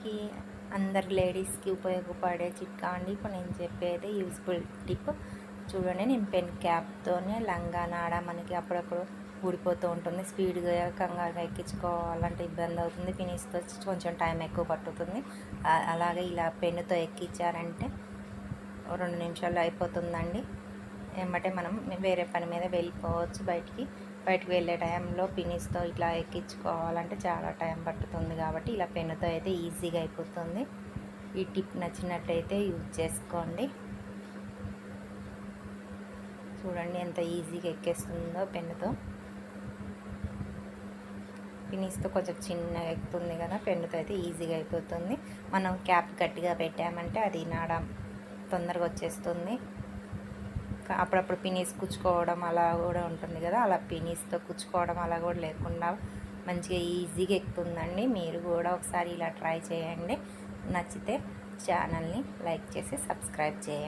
అందరికీ అందరి లేడీస్కి ఉపయోగపడే చిట్కా అండి. ఇప్పుడు నేను చెప్పేది యూస్ఫుల్ టిప్. చూడండి నేను పెన్ క్యాప్తోనే లంగా నాడ మనకి అప్పుడప్పుడు ఊడిపోతూ ఉంటుంది. స్పీడ్గా కంగారుగా ఎక్కించుకోవాలంటే ఇబ్బంది అవుతుంది. ఫినిష్తో కొంచెం టైం ఎక్కువ పట్టుతుంది. అలాగే ఇలా పెన్నుతో ఎక్కించారంటే రెండు నిమిషాల్లో అయిపోతుందండి. ఏమంటే మనం వేరే పని మీద వెళ్ళిపోవచ్చు బయటికి. బయటకు వెళ్ళే టైంలో పినిస్తో ఇట్లా ఎక్కించుకోవాలంటే చాలా టైం పట్టుతుంది కాబట్టి ఇలా పెన్నుతో అయితే ఈజీగా అయిపోతుంది. ఈ టిప్ నచ్చినట్టయితే యూజ్ చేసుకోండి. చూడండి ఎంత ఈజీగా ఎక్కేస్తుందో పెన్నుతో. పినిస్తో కొంచెం చిన్నగా ఎక్కుతుంది కదా పెన్నుతో అయితే ఈజీగా అయిపోతుంది. మనం క్యాప్ గట్టిగా పెట్టామంటే అది నాడ తొందరగా వచ్చేస్తుంది. అప్పుడప్పుడు పినీస్ కుచ్చుకోవడం అలా కూడా ఉంటుంది కదా అలా పినీస్తో కుచ్చుకోవడం అలా కూడా లేకుండా మంచిగా ఈజీగా ఎక్కుతుందండి. మీరు కూడా ఒకసారి ఇలా ట్రై చేయండి. నచ్చితే ఛానల్ని లైక్ చేసి సబ్స్క్రైబ్ చేయండి.